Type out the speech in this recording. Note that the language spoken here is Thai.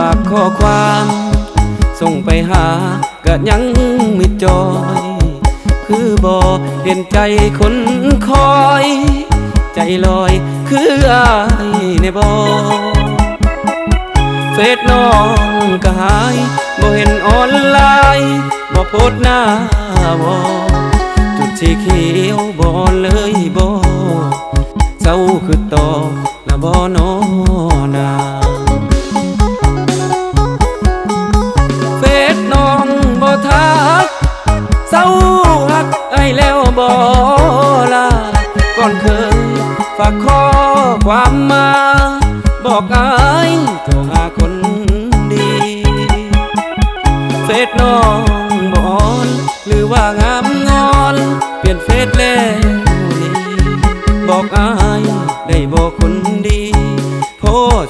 ฝากข้อความ ส่งไปหาก็ยังมิจอย คือบ่เห็นใจคนคอย ใจลอยคืออายในบ่เฟซน้องก็หายบ่เห็นออนไลน์บ่โพสหน้าวอจุดสีเขียวบ่เลยบ่เศร้าคือต่อละบ่นอนา ฝากข้อความมา บอกอายโทรหาคนดีเฟซน้องบอลหรือว่างามงอน เปลี่ยนเฟซแล้วบอกอายได้บอกคนดี โพส